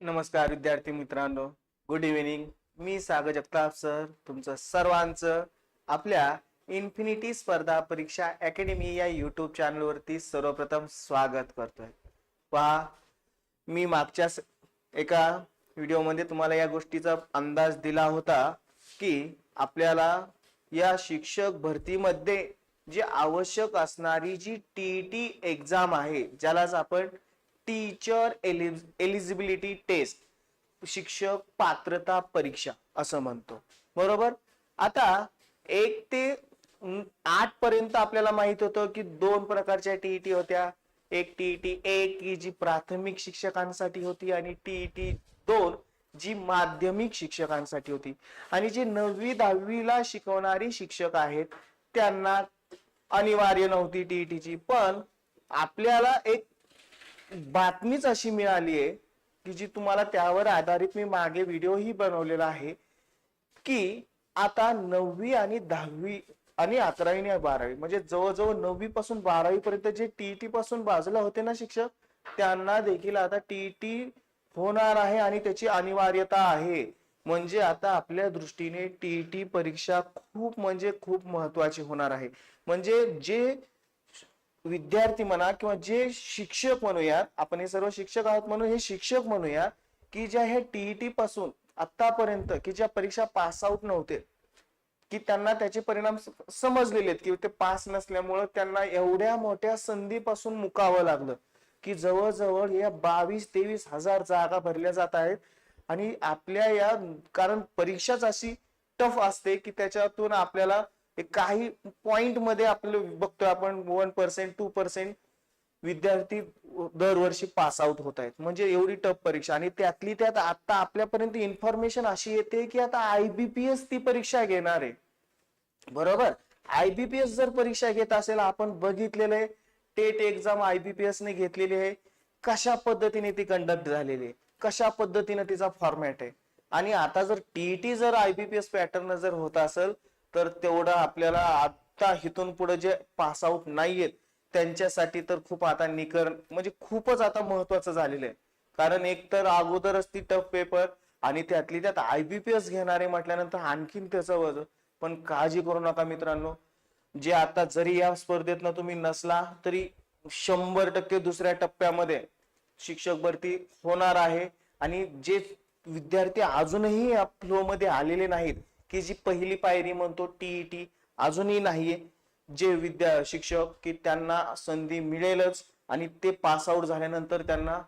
नमस्कार विद्यार्थी मित्रांनो. गुड इव्हिनिंग मी सागर जगताप सर तुमचं सर्वांचं आपल्या इन्फिनिटी स्पर्धा परीक्षा अकॅडमी या यूट्यूब चॅनलवरती सर्वप्रथम स्वागत करतोय. पहा मी मागच्या एका व्हिडिओमध्ये तुम्हाला या गोष्टीचा अंदाज दिला होता की आपल्याला या शिक्षक भरतीमध्ये जी आवश्यक असणारी जी टी टी एक्झाम आहे ज्यालाच आपण टीचर एलिजिबिलिटी टेस्ट शिक्षक पात्रता परीक्षा असं म्हणतो. बरोबर? आता एक ते आठ पर्यंत आपल्याला माहीत होतं की दोन प्रकारच्या टीईटी होत्या. एक टीईटी एक जी प्राथमिक शिक्षकांसाठी होती आणि टीईटी दोन जी माध्यमिक शिक्षकांसाठी होती. आणि जे नववी दहावीला शिकवणारी शिक्षक आहेत त्यांना अनिवार्य नव्हती टीईटीची पण आपल्याला एक बातमीच अशी मिळाली आहे की जी तुम्हाला त्यावर आधारित मी मागे व्हिडिओही बनवलेला आहे की आता नववी आणि दहावी आणि अकरावी आणि बारावी म्हणजे जवळजवळ नववी पासून बारावी पर्यंत जे टीईटी पासून बाजूला होते ना शिक्षक त्यांना देखील आता टीईटी होणार आहे आणि त्याची अनिवार्यता आहे. म्हणजे आता आपल्या दृष्टीने टीईटी परीक्षा खूप म्हणजे खूप महत्वाची होणार आहे. म्हणजे जे विद्यार्थी म्हणा किंवा जे शिक्षक म्हणूयात आपण हे सर्व शिक्षक आहोत म्हणून हे शिक्षक म्हणूया की ज्या हे टीईटी पासून आतापर्यंत की ज्या परीक्षा पास आउट नव्हते की त्यांना त्याचे परिणाम समजलेले आहेत की ते पास नसल्यामुळं त्यांना एवढ्या मोठ्या संधीपासून मुकावं लागलं की जवळजवळ या बावीस तेवीस हजार जागा भरल्या जात आहेत. आणि आपल्या या कारण परीक्षाच अशी टफ असते की त्याच्यातून आपल्याला काही पॉइंटमध्ये आपलं बघतोय आपण वन पर्सेंट टू पर्सेंट विद्यार्थी दरवर्षी पास आउट होत आहेत. म्हणजे एवढी टफ परीक्षा. आणि त्यातली त्यात आता आपल्यापर्यंत इन्फॉर्मेशन अशी येते की आता आयबीपीएस ती परीक्षा घेणार आहे. बरोबर? आयबीपीएस जर परीक्षा घेत असेल आपण बघितलेलं आहे टेट एक्झाम आयबीपीएस ने घेतलेली आहे. कशा पद्धतीने ती कंडक्ट झालेली आहे? कशा पद्धतीने तिचा फॉर्मॅट आहे? आणि आता जर टीईटी जर आयबीपीएस पॅटर्न जर होत असेल तर तेवढं आपल्याला आता इथून पुढे जे पास आउट नाहीयेत त्यांच्यासाठी तर खूप आता निकर म्हणजे खूपच आता महत्वाचं झालेलं आहे. कारण एक तर अगोदरच ती टफ पेपर आणि त्यातली त्यात आयबीपीएस घेणारे म्हटल्यानंतर आणखीन त्याचं वजन. पण काळजी करू नका मित्रांनो. जे आता जरी या स्पर्धेतनं तुम्ही नसला तरी शंभर टक्के दुसऱ्या टप्प्यामध्ये शिक्षक भरती होणार आहे. आणि जे विद्यार्थी अजूनही या फ्लो मध्ये आलेले नाहीत की जी पहिली पायरी म्हणतो टीईटी अजूनही नाहीये. जे विद्या शिक्षक की त्यांना संधी मिळेलच आणि ते पास आउट झाल्यानंतर त्यांना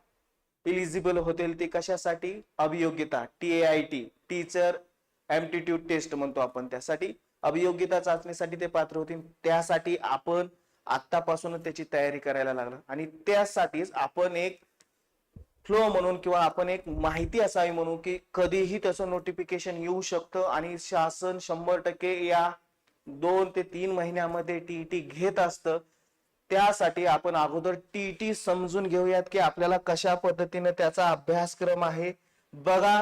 इलिजिबल होतील ते कशासाठी? अभियोग्यता T A I T teacher aptitude test म्हणतो आपण त्यासाठी. अभियोग्यता चाचणीसाठी ते पात्र होतील. त्यासाठी आपण आतापासूनच त्याची तयारी करायला लागलं आणि त्यासाठीच आपण एक फ्लो म्हणून किंवा आपण एक माहिती असावी म्हणून की कधीही त्याचं नोटिफिकेशन येऊ शकतं आणि शासन शंभर टक्के या दोन ते तीन महिन्यामध्ये टीईटी घेत असतं. त्यासाठी आपण अगोदर टीईटी समजून घेऊयात की आपल्याला कशा पद्धतीने त्याचा अभ्यासक्रम आहे. बघा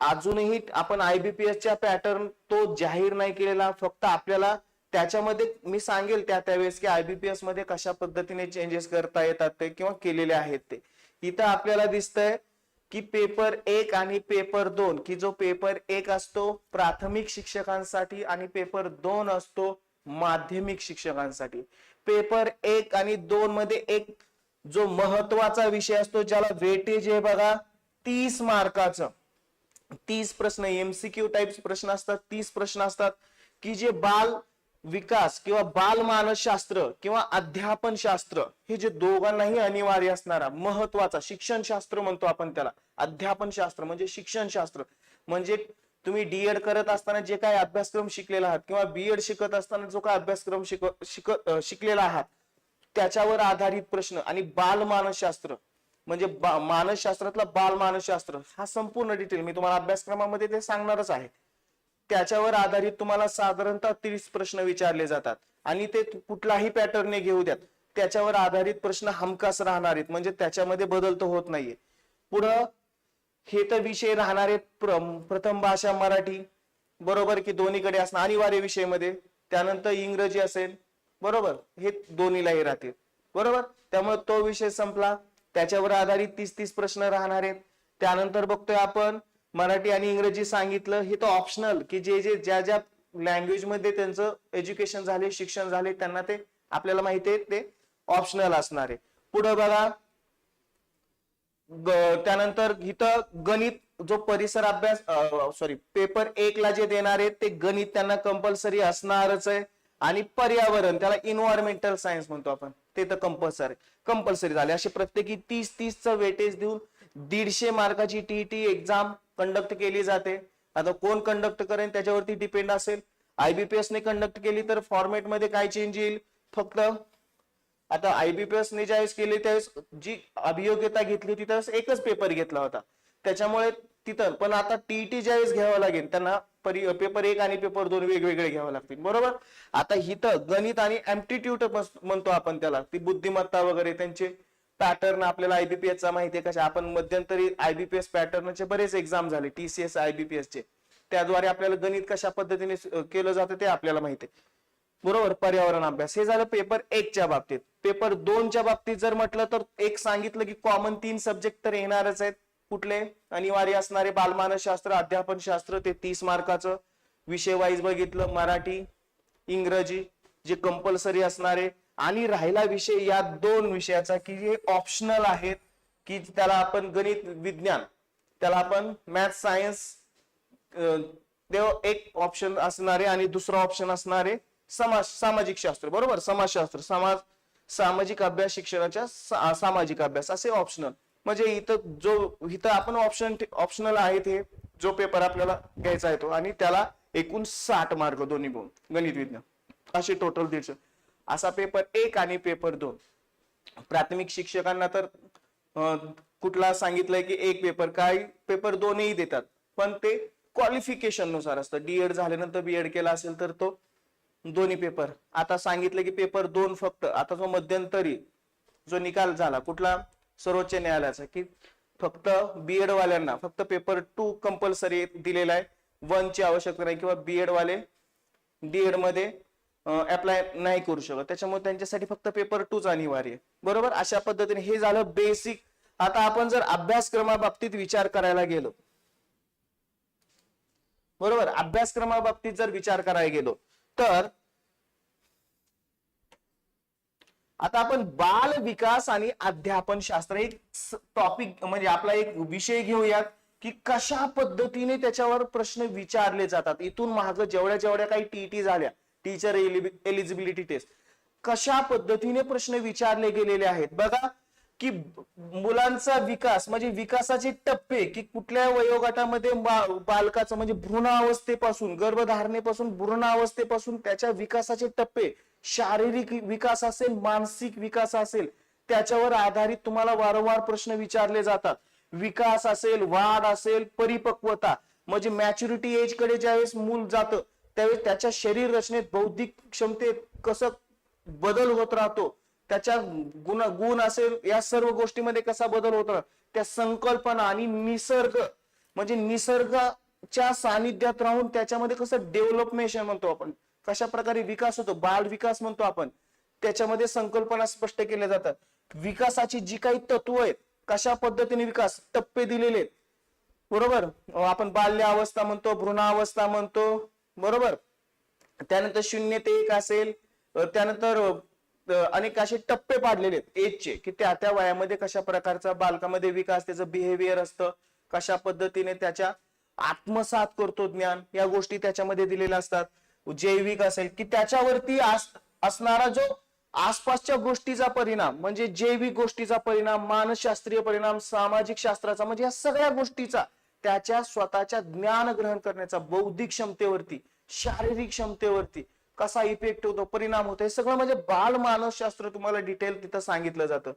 अजूनही आपण आयबीपीएस च्या पॅटर्न तो जाहीर नाही केलेला. फक्त आपल्याला त्याच्यामध्ये मी सांगेल त्या त्यावेळेस की आयबीपीएसमध्ये कशा पद्धतीने चेंजेस करता येतात ते किंवा केलेले आहेत ते. इथं आपल्याला दिसतंय की पेपर एक आणि पेपर दोन की जो पेपर एक असतो प्राथमिक शिक्षकांसाठी आणि पेपर दोन असतो माध्यमिक शिक्षकांसाठी. पेपर एक आणि दोन मध्ये एक जो महत्त्वाचा विषय असतो ज्याला वेटेज आहे बघा तीस मार्काचं. तीस प्रश्न एमसीक्यू टाइप प्रश्न असतात तीस प्रश्न असतात की जे बाल विकास किंवा बालमानसशास्त्र किंवा अध्यापन शास्त्र हे जे दोघांनाही अनिवार्य असणारा महत्त्वाचा शिक्षण शास्त्र म्हणतो आपण त्याला. अध्यापन शास्त्र म्हणजे शिक्षण शास्त्र म्हणजे तुम्ही डीएड करत असताना जे काही अभ्यासक्रम शिकलेला आहात किंवा बीएड शिकत असताना जो काय अभ्यासक्रम शिक शिक शिकलेला आहात त्याच्यावर आधारित प्रश्न आणि बालमानसशास्त्र म्हणजे बा- मानसशास्त्रातला बालमानसशास्त्र हा संपूर्ण डिटेल मी तुम्हाला अभ्यासक्रमामध्ये ते सांगणारच आहे. त्याच्यावर आधारित तुम्हाला साधारणतः तीस प्रश्न विचारले जातात. आणि ते कुठलाही पॅटर्न घेऊ द्यात. त्याच्यावर आधारित प्रश्न हमखास राहणार आहेत. म्हणजे त्याच्यामध्ये बदल तर होत नाहीये. पुढं हे तर विषय राहणारे प्र- प्रथम भाषा मराठी. बरोबर की दोन्हीकडे असणं अनिवार्य विषयमध्ये. त्यानंतर इंग्रजी असेल. बरोबर? हे दोन्हीलाही राहतील. बरोबर? त्यामुळे तो विषय संपला. त्याच्यावर आधारित तीस तीस प्रश्न राहणार आहेत. त्यानंतर बघतोय आपण मराठी आणि इंग्रजी सांगितलं हे तर ऑप्शनल की जे जे ज्या ज्या लँग्वेजमध्ये त्यांचं एज्युकेशन झाले शिक्षण झाले त्यांना ते आपल्याला माहिती आहे ते ऑप्शनल असणार आहे. पुढे बघा त्यानंतर इथं गणित जो परिसर अभ्यास सॉरी पेपर एक ला जे देणार आहेत ते गणित त्यांना कंपल्सरी असणारच आहे. आणि पर्यावरण त्याला इन्व्हायरमेंटल सायन्स म्हणतो आपण ते तर कंपल्सरी कंपल्सरी झाले. असे प्रत्येकी तीस तीसचं वेटेज देऊन दीडशे मार्काची टीईटी एक्झाम कंडक्ट केली जाते. आता कोण कंडक्ट करेल त्याच्यावरती डिपेंड असेल. आयबीपीएस ने कंडक्ट केली तर फॉर्मॅटमध्ये काय चेंज येईल? फक्त आता आयबीपीएस ने ज्यावेळेस केली त्यावेळेस जी अभियोग्यता घेतली होती त्यावेळेस एकच पेपर घेतला होता. त्याच्यामुळे तिथं पण आता टीईटी ज्यावेळेस घ्यावं लागेल त्यांना परी पेपर एक आणि पेपर दोन वेगवेगळे घ्यावे लागतील. बरोबर? आता हिथं गणित आणि ऍम्प्टिट्यूड म्हणतो आपण त्याला. ती बुद्धिमत्ता वगैरे त्यांचे पॅटर्न आपल्याला आयबीपीएस चा माहिती आहे कशा? आपण मध्यंतरी आयबीपीएस पॅटर्नचे बरेच एक्झाम झाले टीसीएस आयबीपीएस चे. त्याद्वारे आपल्याला गणित कशा पद्धतीने केलं जातं ते आपल्याला माहिती आहे. बरोबर? पर्यावरण अभ्यास. हे झालं पेपर एकच्या बाबतीत. पेपर दोनच्या बाबतीत जर म्हटलं तर एक सांगितलं की कॉमन तीन सब्जेक्ट तर येणारच आहेत. कुठले? अनिवार्य असणारे बालमानसशास्त्र अध्यापन शास्त्र ते तीस मार्काचं. विषय वाईज बघितलं मराठी इंग्रजी जे कंपल्सरी असणारे आणि राहिला विषय या दोन विषयाचा की हे ऑप्शनल आहेत की त्याला आपण गणित विज्ञान त्याला आपण मॅथ सायन्स ते एक ऑप्शन असणारे आणि दुसरा ऑप्शन असणारे समाज सामाजिक शास्त्र. बरोबर? समाजशास्त्र. समाज सामाजिक अभ्यास शिक्षणाच्या सा- सामाजिक अभ्यास. असे ऑप्शनल म्हणजे इथं जो इथं आपण ऑप्शन ऑप्शनल आहेत हे जो पेपर आपल्याला घ्यायचा येतो आणि त्याला एकूण साठ मार्क दोन्ही गुण गणित विज्ञान. असे टोटल दीडशे. असा पेपर एक आणि पेपर दोन. प्राथमिक शिक्षकांना तर कुठला सांगितलंय की एक पेपर काय पेपर दोनही देतात. पण ते क्वालिफिकेशननुसार असतं डीएड झाल्यानंतर बीएड केला असेल तर तो दोन्ही पेपर. आता सांगितलं की पेपर दोन फक्त. आता जो मध्यंतरी जो निकाल झाला कुठला? सर्वोच्च न्यायालयाचा की फक्त बीएड वाल्यांना फक्त पेपर टू कंपल्सरी दिलेला आहे. वनची आवश्यकता नाही किंवा बीएड वाले डीएडमध्ये अप्लाय नाही करू शकत. त्याच्यामुळे त्यांच्यासाठी फक्त पेपर टूच अनिवार्य बरोबर? अशा पद्धतीने हे झालं बेसिक आता आपण जर अभ्यासक्रमाबाबतीत विचार करायला गेलो. बरोबर? अभ्यासक्रमाबाबतीत जर विचार करायला गेलो तर आता आपण बाल विकास आणि अध्यापन शास्त्र एक टॉपिक म्हणजे आपला एक विषय घेऊयात की कशा पद्धतीने त्याच्यावर प्रश्न विचारले जातात. इथून माग जेवढ्या जेवढ्या काही टीटी झाल्या टीचर एलिजिबिलिटी टेस्ट कशा पद्धतीने प्रश्न विचारले गेलेले आहेत? बघा की मुलांचा विकास म्हणजे विकासाचे टप्पे की कुठल्या वयोगटामध्ये बालकाचं म्हणजे भ्रूणावस्थेपासून गर्भधारणेपासून भ्रूणावस्थेपासून त्याच्या विकासाचे टप्पे शारीरिक विकास असेल मानसिक विकास असेल त्याच्यावर आधारित तुम्हाला वारंवार प्रश्न विचारले जातात. विकास असेल वाढ असेल परिपक्वता म्हणजे मॅच्युरिटी एजकडे ज्यावेळेस मूल जातं त्यावेळेस त्याच्या शरीर रचनेत बौद्धिक क्षमतेत कसं बदल होत राहतो त्याच्या गुण गुण असेल या सर्व गोष्टीमध्ये कसा बदल होत राहतो त्या संकल्पना आणि निसर्ग म्हणजे निसर्गाच्या सानिध्यात राहून त्याच्यामध्ये कसं डेव्हलपमेशन म्हणतो आपण कशा प्रकारे विकास होतो बाल विकास म्हणतो आपण त्याच्यामध्ये संकल्पना स्पष्ट केल्या जातात. विकासाची जी काही तत्व आहेत कशा पद्धतीने विकास टप्पे दिलेले आहेत. बरोबर? आपण बाल्य अवस्था म्हणतो भ्रूणावस्था म्हणतो बरोबर? त्यानंतर शून्य ते एक असेल त्यानंतर अनेक असे टप्पे पाडलेले आहेत. एजचे की त्या त्या वयामध्ये कशा प्रकारचा बालकामध्ये विकास त्याचं बिहेवियर असतं कशा पद्धतीने त्याच्या आत्मसात करतो ज्ञान या गोष्टी त्याच्यामध्ये दिलेल्या असतात. जैविक असेल की त्याच्यावरती असणारा जो आसपासच्या गोष्टीचा परिणाम म्हणजे जैविक गोष्टीचा परिणाम मानसशास्त्रीय परिणाम सामाजिक शास्त्राचा म्हणजे या सगळ्या गोष्टीचा त्याच्या स्वतःच्या ज्ञान ग्रहण करण्याचा बौद्धिक क्षमतेवरती शारीरिक क्षमतेवरती कसा इफेक्ट होतो परिणाम होतो हे सगळं म्हणजे बाल मानसशास्त्र तुम्हाला डिटेल तिथं सांगितलं जातं.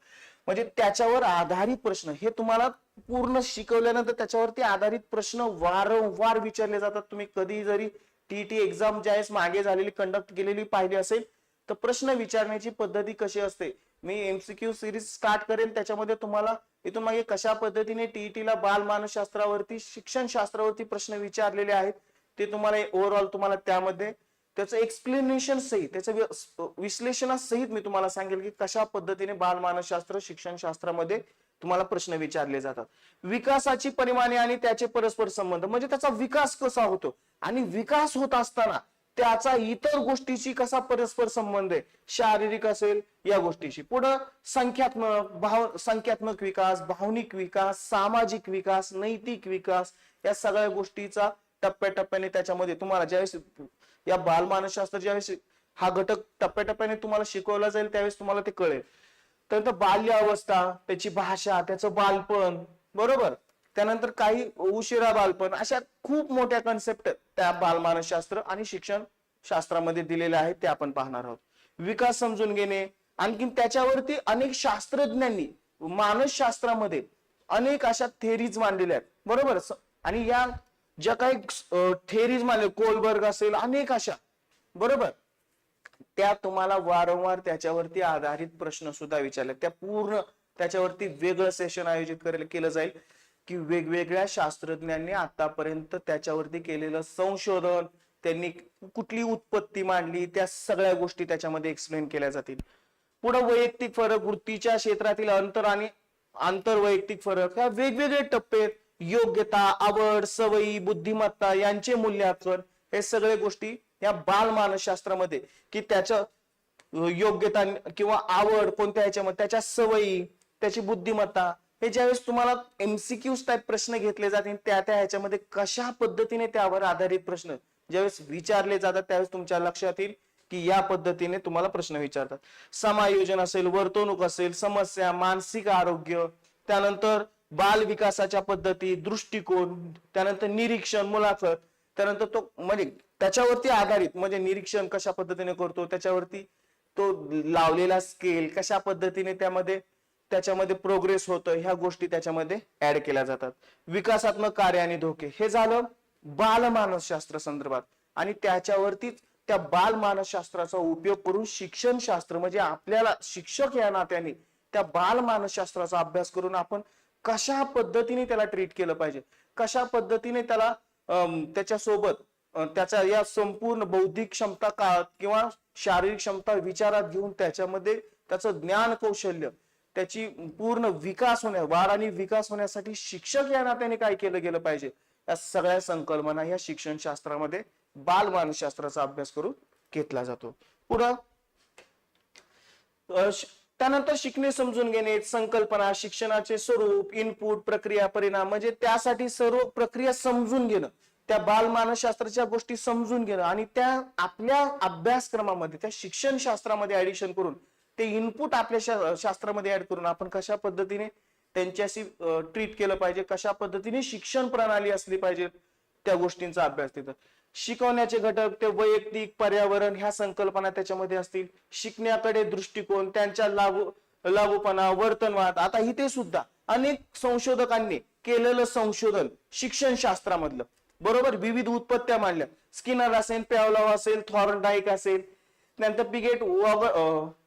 म्हणजे त्याच्यावर आधारित प्रश्न हे तुम्हाला पूर्ण शिकवल्यानंतर त्याच्यावरती आधारित प्रश्न वारंवार विचारले जातात. तुम्ही कधी जरी टीटी एक्झाम ज्यावेळेस मागे झालेली कंडक्ट केलेली पाहिली असेल तर प्रश्न विचारण्याची पद्धती कशी असते? मी एमसीक्यू सिरीज स्टार्ट करेन त्याच्यामध्ये तुम्हाला इथून मागे कशा पद्धतीने टीईटीला बाल मानसशास्त्रावरती शिक्षण शास्त्रावरती प्रश्न विचारलेले आहेत ते तुम्हाला ओव्हरऑल तुम्हाला त्यामध्ये त्याचं एक्सप्लेनेशन सहित त्याचं विश्लेषणासहित मी तुम्हाला सांगेल की कशा पद्धतीने बाल मानसशास्त्र शिक्षण शास्त्रामध्ये तुम्हाला प्रश्न विचारले जातात. विकासाची परिमाणे आणि त्याचे परस्पर संबंध म्हणजे त्याचा विकास कसा होतो? आणि विकास होत असताना त्याचा इतर गोष्टीशी कसा परस्पर संबंध आहे? शारीरिक असेल या गोष्टीशी. पुढं संख्यात्मक भाव संख्यात्मक विकास भावनिक विकास सामाजिक विकास नैतिक विकास या सगळ्या गोष्टीचा टप्प्याटप्प्याने त्याच्यामध्ये तुम्हाला ज्यावेळेस या बालमानसशास्त्र ज्यावेळेस हा घटक टप्प्याटप्प्याने तुम्हाला शिकवला जाईल त्यावेळेस तुम्हाला ते कळेल. त्यानंतर बाल्य अवस्था त्याची भाषा त्याचं बालपण बरोबर? त्यानंतर काही उशिरा बालपण अशा खूप मोठ्या कन्सेप्ट त्या बालमानसशास्त्र आणि शिक्षण शास्त्रामध्ये दिलेल्या आहेत ते आपण पाहणार आहोत. विकास समजून घेणे आणखीन त्याच्यावरती अनेक शास्त्रज्ञांनी मानसशास्त्रामध्ये अनेक अशा थेरीज मांडलेल्या आहेत. बरोबर? आणि या ज्या काही थेरीज मांडले कोलबर्ग असेल अनेक अशा. बरोबर? त्या तुम्हाला वारंवार त्याच्यावरती आधारित प्रश्न सुद्धा विचारले. त्या पूर्ण त्याच्यावरती वेगळं सेशन आयोजित केलं जाईल. की वेगवेगळ्या शास्त्रज्ञांनी आतापर्यंत त्याच्यावरती केलेलं संशोधन त्यांनी कुठली उत्पत्ती मांडली त्या सगळ्या गोष्टी त्याच्यामध्ये एक्सप्लेन केल्या जातील. पुढे वैयक्तिक फरक वृत्तीच्या क्षेत्रातील अंतर आणि आंतरवैयक्तिक फरक ह्या वेगवेगळे टप्पे योग्यता आवड सवयी बुद्धिमत्ता यांचे मूल्यांकन हे सगळे गोष्टी या बालमानसशास्त्रामध्ये की त्याच्या योग्यता किंवा आवड कोणत्या ह्याच्यामध्ये त्याच्या सवयी त्याची बुद्धिमत्ता हे ज्यावेळेस तुम्हाला एमसीक्यूज टाईप प्रश्न घेतले जातील त्या त्या ह्याच्यामध्ये कशा पद्धतीने त्यावर आधारित प्रश्न ज्यावेळेस विचारले जातात त्यावेळेस तुमच्या लक्षात येईल की या पद्धतीने तुम्हाला प्रश्न विचारतात. समायोजन असेल वर्तणूक असेल समस्या मानसिक आरोग्य त्यानंतर बाल विकासाच्या पद्धती दृष्टिकोन त्यानंतर निरीक्षण मुलाखत त्यानंतर तो म्हणजे त्याच्यावरती आधारित म्हणजे निरीक्षण कशा पद्धतीने करतो त्याच्यावरती तो लावलेला स्केल कशा पद्धतीने त्यामध्ये त्याच्यामध्ये प्रोग्रेस होतं ह्या गोष्टी त्याच्यामध्ये ऍड केल्या जातात. विकासात्मक कार्य आणि धोके हे झालं बालमानसशास्त्र संदर्भात. आणि त्याच्यावरतीच त्या बाल मानसशास्त्राचा उपयोग करून शिक्षण शास्त्र म्हणजे आपल्याला शिक्षक या नात्याने त्या बालमानसशास्त्राचा अभ्यास करून आपण कशा पद्धतीने त्याला ट्रीट केलं पाहिजे? कशा पद्धतीने त्याला अं, त्याच्यासोबत अं, त्याच्या या संपूर्ण बौद्धिक क्षमता का किंवा शारीरिक क्षमता विचारात घेऊन त्याच्यामध्ये त्याचं ज्ञान कौशल्य त्याची पूर्ण विकास होण्या वाढ आणि विकास होण्यासाठी शिक्षक या नात्याने काय केलं गेलं पाहिजे? या सगळ्या संकल्पना या शिक्षण शास्त्रामध्ये बाल अभ्यास करून घेतला जातो. पुढं त्यानंतर शिकणे समजून घेणे संकल्पना शिक्षणाचे स्वरूप इनपुट प्रक्रिया परिणाम म्हणजे त्यासाठी सर्व प्रक्रिया समजून घेणं. त्या बालमानसशास्त्राच्या गोष्टी समजून घेणं आणि त्या आपल्या अभ्यासक्रमामध्ये त्या शिक्षण शास्त्रामध्ये ऍडिशन करून ते इनपुट आपल्या शा- शास्त्रामध्ये ऍड करून आपण कशा पद्धतीने त्यांच्याशी ट्रीट केलं पाहिजे कशा पद्धतीने शिक्षण प्रणाली असली पाहिजे त्या गोष्टींचा अभ्यास तिथं. शिकवण्याचे घटक ते वैयक्तिक पर्यावरण ह्या संकल्पना त्याच्यामध्ये असतील. शिकण्याकडे दृष्टिकोन त्यांच्या लागू लागूपणा वर्तनवाद आता इथे सुद्धा अनेक संशोधकांनी केलेलं संशोधन शिक्षण शास्त्रामधलं बरोबर? विविध उत्पत्त्या मांडल्या. स्किनर असेल पॅवलॉव असेल थॉर्नडाईक असेल नंतर पिगेट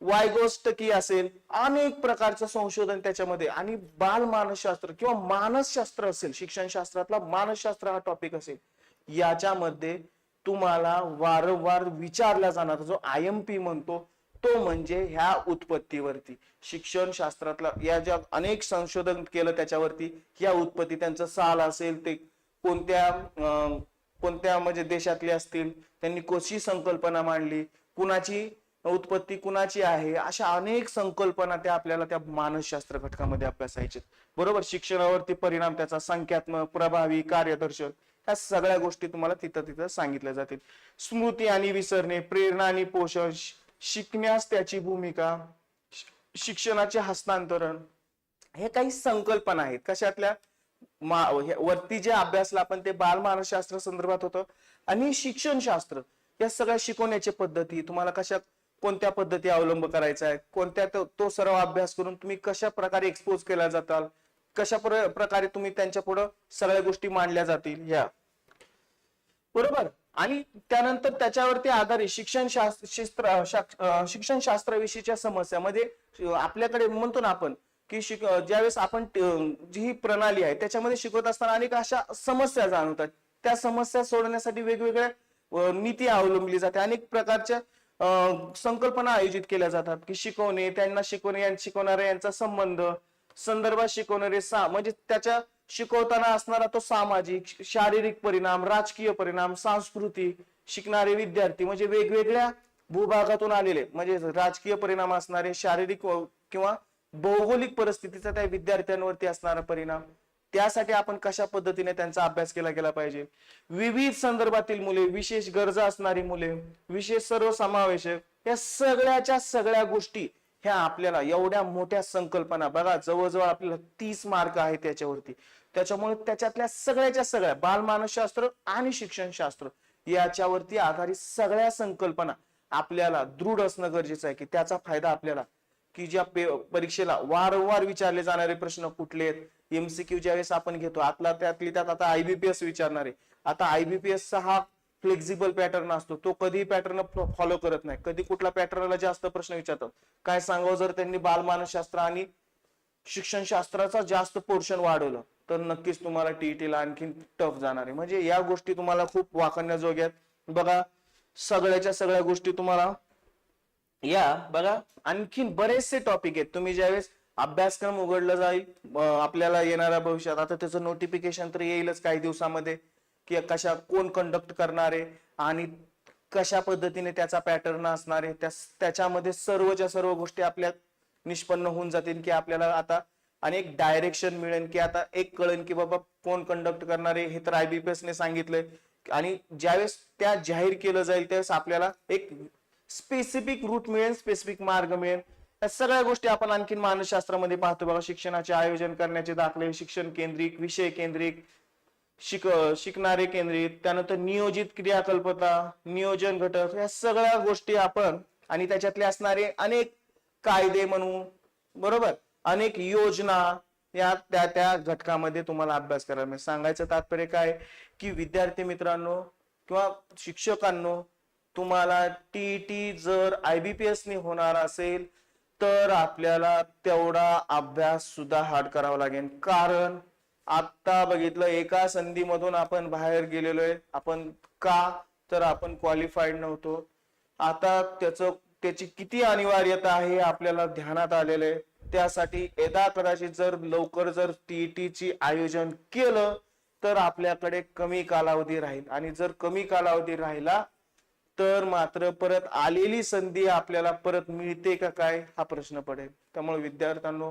वायगोस्टकी असेल अनेक प्रकारचं संशोधन त्याच्यामध्ये. आणि बालमानसशास्त्र किंवा मानसशास्त्र असेल शिक्षणशास्त्रातला मानसशास्त्र हा टॉपिक असेल याच्यामध्ये तुम्हाला वारंवार विचारला जाणार. जो आय एम पी म्हणतो तो म्हणजे ह्या उत्पत्तीवरती. शिक्षण शास्त्रातला या ज्या अनेक संशोधन केलं त्याच्यावरती या उत्पत्ती त्यांचं साल असेल ते कोणत्या अं, कोणत्या म्हणजे देशातले असतील त्यांनी कशी संकल्पना मांडली कुणाची उत्पत्ती कुणाची आहे अशा अनेक संकल्पना त्या आपल्याला त्या मानसशास्त्र घटकामध्ये अभ्यासायचे बरोबर? शिक्षणावरती परिणाम त्याचा संख्यात्मक प्रभावी कार्यदर्शक ह्या सगळ्या गोष्टी तुम्हाला तिथं तिथं सांगितल्या जातील. स्मृती आणि विसरणे प्रेरणा आणि पोषण शिकण्यास त्याची भूमिका शिक्षणाचे हस्तांतरण हे काही संकल्पना आहेत. कशातल्या? वरती जे अभ्यासला आपण ते बाल मानसशास्त्र संदर्भात होतं आणि शिक्षणशास्त्र. या सगळ्या शिकवण्याच्या पद्धती तुम्हाला कशा कोणत्या पद्धती अवलंब करायचा आहे कोणत्या तो- तो सर्व अभ्यास करून तुम्ही कशा प्रकारे एक्सपोज केला जाताल? कशा प्र- प्रकारे तुम्ही त्यांच्या पुढं सगळ्या गोष्टी मांडल्या जातील? या. बरोबर? आणि त्यानंतर त्याच्यावरती आधारित शिक्षण शास्त्र शिस्त्र शिक्षण शास्त्राविषयीच्या समस्या म्हणजे आपल्याकडे म्हणतो ना आपण की शिक ज्यावेळेस आपण जी ही प्रणाली आहे त्याच्यामध्ये शिकवत असताना अनेक अशा समस्या जाणवतात. त्या समस्या सोडवण्यासाठी वेगवेगळ्या नीती अवलंबली जाते. अनेक प्रकारच्या संकल्पना आयोजित केल्या जातात की शिकवणे त्यांना शिकवणे शिकवणारे शिकवणाऱ्या यांचा संबंध संदर्भात शिकवणारे सा म्हणजे त्याच्या शिकवताना असणारा तो सामाजिक शारीरिक परिणाम राजकीय परिणाम सांस्कृतिक शिकणारे विद्यार्थी म्हणजे वेगवेगळ्या भूभागातून आलेले म्हणजे राजकीय परिणाम असणारे शारीरिक किंवा भौगोलिक परिस्थितीचा त्या विद्यार्थ्यांवरती असणारा परिणाम त्यासाठी आपण कशा पद्धतीने त्यांचा अभ्यास केला गेला पाहिजे? विविध संदर्भातील मुले विशेष गरजा असणारी मुले विशेष सर्वसमावेशक या सगळ्याच्या सगळ्या गोष्टी ह्या आपल्याला एवढ्या मोठ्या संकल्पना बघा जवळजवळ आपल्याला तीस मार्क आहे त्याच्यावरती. त्याच्यामुळे त्याच्यातल्या सगळ्याच्या सगळ्या बालमानसशास्त्र आणि शिक्षणशास्त्र याच्यावरती आधारित सगळ्या संकल्पना आपल्याला दृढ असणं गरजेचं आहे की त्याचा फायदा आपल्याला की ज्या परीक्षेला वारंवार विचारले जाणारे प्रश्न कुठले आहेत? एमसीक्यू ज्यावेळेस आपण घेतो आतला त्यातली त्यात आता आयबीपीएस विचारणारे. आता आयबीपीएस चा हा फ्लेक्झिबल पॅटर्न असतो. तो कधी पॅटर्न फॉलो करत नाही. कधी कुठल्या पॅटर्नला जास्त प्रश्न विचारतात? काय सांगावं? जर त्यांनी बालमानसशास्त्र आणि शिक्षणशास्त्राचा जास्त पोर्शन वाढवलं तर नक्कीच तुम्हाला टीईटीला आणखी टफ जाणार आहे. म्हणजे या गोष्टी तुम्हाला खूप वाखण्याजोग्या आहेत. बघा सगळ्याच्या सगळ्या गोष्टी तुम्हाला या बघा आणखीन बरेचसे टॉपिक आहेत. तुम्ही ज्यावेळेस अभ्यासक्रम उघडला जाईल आपल्याला येणाऱ्या भविष्यात आता त्याचं नोटिफिकेशन तर येईलच काही दिवसामध्ये की कशा कोण कंडक्ट करणार आहे आणि कशा पद्धतीने त्याचा पॅटर्न असणार आहे त्या त्याच्यामध्ये सर्वच्या सर्व गोष्टी आपल्या निष्पन्न होऊन जातील की आपल्याला आता आणि एक डायरेक्शन मिळेल की आता एक कळेल की बाबा कोण कंडक्ट करणार आहे हे तर आयबीपीएस ने सांगितलंय. आणि ज्यावेळेस त्या जाहीर केलं जाईल त्यावेळेस आपल्याला एक स्पेसिफिक रूट मिळेल स्पेसिफिक मार्ग मिळेल या सगळ्या गोष्टी आपण आणखीन मानसशास्त्रामध्ये पाहतो बघा. शिक्षणाचे आयोजन करण्याचे दाखले शिक्षण केंद्रित विषय केंद्रित शिक शिकणारे केंद्रित त्यानंतर नियोजित क्रियाकल्पता नियोजन घटक या सगळ्या गोष्टी आपण आणि त्याच्यातले असणारे अनेक कायदे म्हणू बरोबर? अनेक योजना या त्या त्या घटकामध्ये तुम्हाला अभ्यास करायला मिळेल. सांगायचं तात्पर्य काय? की विद्यार्थी मित्रांनो किंवा शिक्षकांनो तुम्हाला टीईटी जर आयबीपीएस ने होणार असेल तर आपल्याला तेवढा अभ्यास सुद्धा हार्ड करावा लागेल. कारण आता बघितलं एका संधीमधून आपण बाहेर गेलेलो आहे आपण का तर आपण क्वालिफाईड नव्हतो. आता त्याचं त्याची किती अनिवार्यता आहे आपल्याला ध्यानात आलेलं आहे. त्यासाठी यदा कदाचित जर लवकर जर टीईटी ची आयोजन केलं तर आपल्याकडे कमी कालावधी राहील. आणि जर कमी कालावधी राहिला तर मात्र परत आलेली संधी आपल्याला परत मिळते का काय? हा प्रश्न पडेल. त्यामुळे विद्यार्थ्यांनो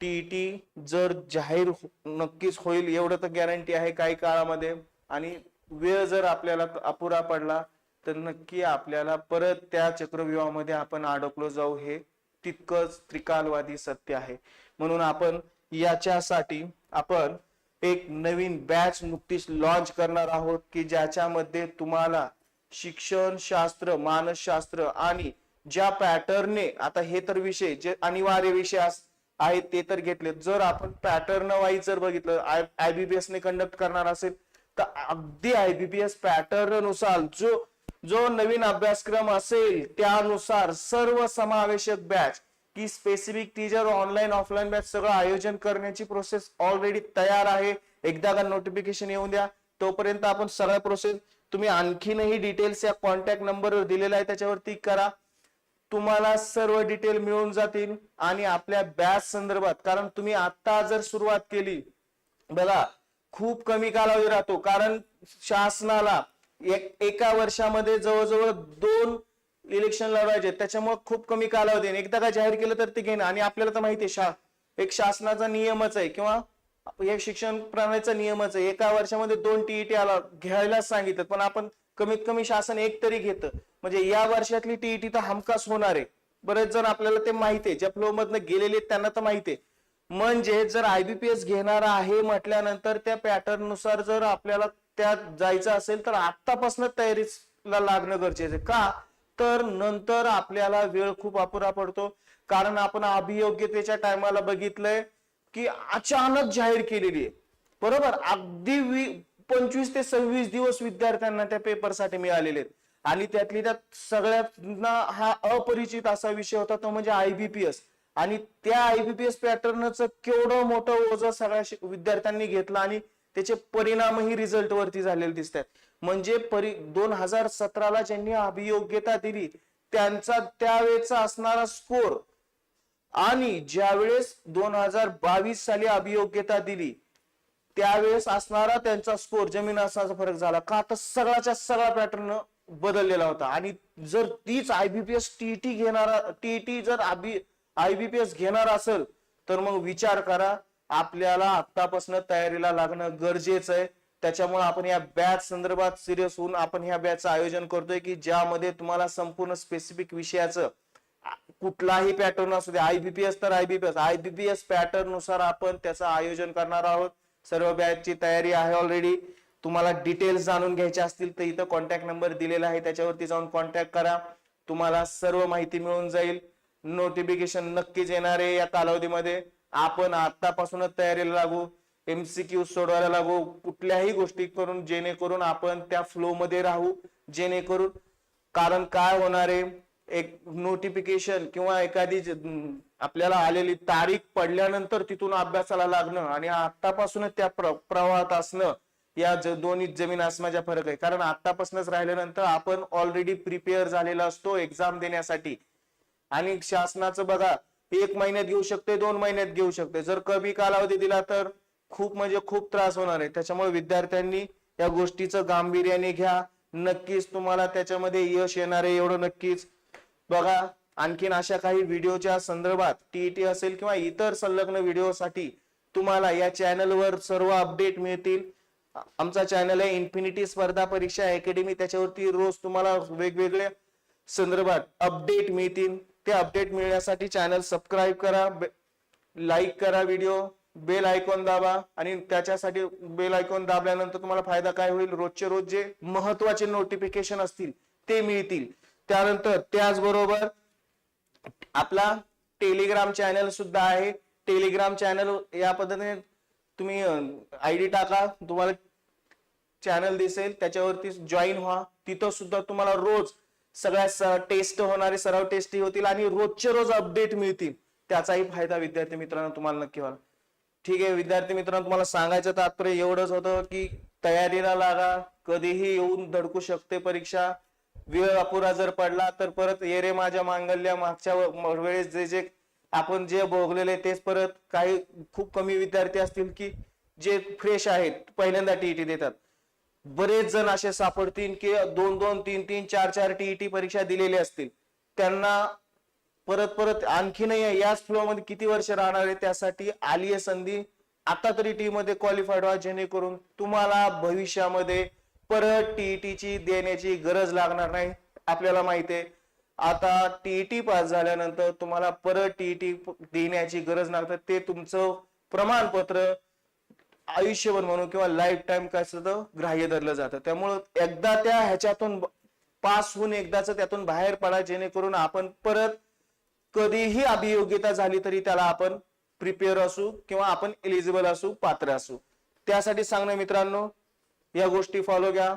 टीईटी जर जाहीर हो, नक्कीच होईल एवढं तर गॅरंटी आहे काही काळामध्ये. आणि वेळ जर आपल्याला अपुरा पडला तर नक्की आपल्याला परत त्या चक्रव्यूहामध्ये आपण अडकलो जाऊ हे तितकंच त्रिकालवादी सत्य आहे. म्हणून आपण याच्यासाठी आपण एक नवीन बॅच नुकतीच लॉन्च करणार आहोत की ज्याच्यामध्ये तुम्हाला शिक्षण शास्त्र मानसशास्त्र आणि ज्या पॅटर्नने आता हे तर विषय जे अनिवार्य विषय आहेत ते तर घेतले. जर आपण पॅटर्न वाईज जर बघितलं आयबीपीएस ने कंडक्ट करणार असेल तर अगदी आयबीपीएस पॅटर्ननुसार जो जो नवीन अभ्यासक्रम असेल त्यानुसार सर्व समावेशक बॅच की specific teacher online offline batch सगळं आयोजन करण्याची प्रोसेस ऑलरेडी तयार आहे. एकदा का नोटिफिकेशन येऊन द्या तोपर्यंत आपण सगळ्या प्रोसेस तुम्ही आणखीनही डिटेल्स या कॉन्टॅक्ट नंबरवर दिलेला आहे त्याच्यावरती करा. तुम्हाला सर्व डिटेल मिळून जातील आणि आपल्या बॅच संदर्भात कारण तुम्ही आता जर सुरुवात केली बघा खूप कमी कालावधी राहतो कारण शासनाला एक एका वर्षामध्ये जवळजवळ दोन इलेक्शन लढवायचे त्याच्यामुळे खूप कमी कालावधी एकदा का जाहीर केलं तर ते घेणं. आणि आपल्याला तर माहिती आहे शा एक शासनाचा नियमच आहे किंवा हे शिक्षण प्रणालीचा नियमच आहे. एका वर्षामध्ये दोन टीईटी आला घ्यायला सांगितलं. पण आपण कमीत कमी शासन एक तरी घेतं. म्हणजे या वर्षातली टीईटी तर हमखास होणार आहे. बरेच जण आपल्याला ते माहिती आहे. ज्या फ्लो मधनं गेलेले आहेत त्यांना तर माहिती आहे. म्हणजे जर आयबीपीएस घेणार आहे म्हटल्यानंतर त्या पॅटर्ननुसार जर आपल्याला त्यात जायचं असेल तर आतापासून तयारीला लागणं गरजेचं आहे. का? तर नंतर आपल्याला वेळ खूप अपुरा पडतो. कारण आपण अभियोग्यतेच्या टायमाला बघितलंय. की अचानक जाहीर केलेली आहे. बरोबर? अगदी वी- पंचवीस ते सव्वीस दिवस विद्यार्थ्यांना त्या पेपरसाठी मिळालेले आहेत. आणि त्यातली त्यात सगळ्यांना हा अपरिचित असा विषय होता तो म्हणजे आयबीपीएस आणि त्या आयबीपीएस पॅटर्नचं केवढं मोठं ओझं सगळ्या विद्यार्थ्यांनी घेतलं आणि त्याचे परिणामही रिझल्ट वरती झालेले दिसत आहेत म्हणजे परि दोन हजार सतराला ज्यांनी अभियोग्यता दिली त्यांचा त्यावेळेचा असणारा स्कोर आणि ज्यावेळेस दोन हजार बावीस साली अभियोग्यता दिली त्यावेळेस असणारा त्यांचा स्कोर जमीन असण्याचा फरक झाला. का? तर सगळ्याच्या सगळा पॅटर्न बदललेला होता. आणि जर तीच आयबीपीएस टीटी घेणारा टीटी जर आयबीपीएस घेणार असेल तर मग विचार करा. आपल्याला आतापासून तयारीला लागणं गरजेचं आहे. त्याच्यामुळे आपण या बॅच संदर्भात सिरियस होऊन आपण ह्या बॅचचं आयोजन करतोय की ज्यामध्ये तुम्हाला संपूर्ण स्पेसिफिक विषयाचं कुठलाही पॅटर्न असू दे आयबीपीएस तर आयबीपीएस आयबीपीएस पॅटर्ननुसार आपण त्याचं आयोजन करणार आहोत. सर्व बॅचची तयारी आहे ऑलरेडी तुम्हाला डिटेल्स जाणून घ्यायचे असतील तर इथं कॉन्टॅक्ट नंबर दिलेला आहे. त्याच्यावरती जाऊन कॉन्टॅक्ट करा. तुम्हाला सर्व माहिती मिळून जाईल. नोटिफिकेशन नक्कीच येणार आहे या कालावधीमध्ये. आपण आतापासूनच तयारीला लागू. एमसीक्यू सोडवायला लागू. कुठल्याही गोष्टी करून जेणेकरून आपण त्या फ्लो मध्ये राहू. जेणेकरून कारण काय होणार आहे? एक नोटिफिकेशन किंवा एखादी आपल्याला आलेली तारीख पडल्यानंतर तिथून अभ्यासाला लागणं आणि आतापासूनच त्या प्र- प्रवाहात असणं या ज- दोन्ही जमीन आसमाच्या फरक आहे. कारण आतापासूनच राहिल्यानंतर आपण ऑलरेडी प्रिपेअर झालेला असतो एक्झाम देण्यासाठी. आणि शासनाचं बघा एक महिन्यात घेऊ शकते दोन महिन्यात घेऊ शकते जर कमी कालावधी दिला तर खूप म्हणजे खूप त्रास होणार आहे. त्याच्यामुळे विद्यार्थ्यांनी या गोष्टीचं गांभीर्याने घ्या. नक्कीच तुम्हाला त्याच्यामध्ये यश येणार आहे एवढं नक्कीच. बघा आणखीन अशा काही व्हिडिओच्या संदर्भात टीईटी असेल किंवा इतर संलग्न व्हिडिओसाठी तुम्हाला या चॅनलवर सर्व अपडेट मिळतील. आमचा चॅनल आहे इन्फिनिटी स्पर्धा परीक्षा अकॅडमी. त्याच्यावरती रोज तुम्हाला वेगवेगळ्या संदर्भात अपडेट मिळतील. ते अपडेट मिळण्यासाठी चॅनल सबस्क्राईब करा लाईक करा व्हिडिओ बेल आयकॉन दाबा आणि त्याच्यासाठी बेल आयकॉन दाबल्यानंतर तुम्हाला फायदा काय होईल? रोजचे रोज जे महत्त्वाचे नोटिफिकेशन असतील ते मिळतील. त्यानंतर त्याचबरोबर आपला टेलिग्राम चॅनल सुद्धा आहे. टेलिग्राम चॅनल या पद्धतीने तुम्ही आयडी टाका. तुम्हाला चॅनल दिसेल. त्याच्यावरती जॉईन व्हा. तिथं सुद्धा तुम्हाला रोज सगळ्या टेस्ट होणारे सराव टेस्टही होतील आणि रोजचे रोज अपडेट मिळतील. त्याचाही फायदा विद्यार्थी मित्रांनो तुम्हाला नक्की व्हाल ठीक आहे विद्यार्थी मित्रांनो तुम्हाला सांगायचं तात्पर्य एवढंच होतं की तयारीला लागा. कधीही येऊन धडकू शकते परीक्षा. वेळ अपुरा जर पडला तर परत येरे माझ्या मांगल्य मागच्या वेळेस जे जे आपण जे भोगलेले तेच परत काही खूप कमी विद्यार्थी असतील की जे फ्रेश आहेत पहिल्यांदा टीईटी देतात. बरेच जण असे सापडतील की दोन दोन तीन तीन चार चार टीईटी परीक्षा दिलेली असतील. त्यांना परत परत आणखीनही याच फ्लो मध्ये किती वर्ष राहणार आहे त्यासाठी आली आहे संधी. आता तरी टी मध्ये क्वालिफाईड व्हा जेणेकरून तुम्हाला भविष्यामध्ये परत टीईटी ची देण्याची गरज लागणार नाही आपल्याला माहिती आहे. आता टीईटी पास झाल्यानंतर तुम्हाला परत टीईटी देण्याची गरज लागते. ते तुमचं प्रमाणपत्र आयुष्यभर म्हणून किंवा लाईफ टाईम काय असतं ग्राह्य धरलं जातं. त्यामुळं एकदा त्या ह्याच्यातून पास होऊन एकदाच त्यातून बाहेर पडा जेणेकरून आपण परत कधीही अभियोग्यता झाली तरी त्याला आपण प्रिपेअर असू किंवा आपण एलिजिबल असू पात्र असू. त्यासाठी सांगणं मित्रांनो या गोष्टी फॉलो घ्या.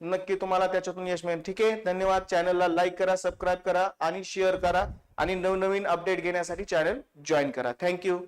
नक्की तुम्हाला त्याच्यातून यश मिळेल. ठीक आहे? धन्यवाद. चॅनलला लाईक करा सबस्क्राईब करा आणि शेअर करा आणि नवनवीन अपडेट घेण्यासाठी चॅनल जॉईन करा. थँक्यू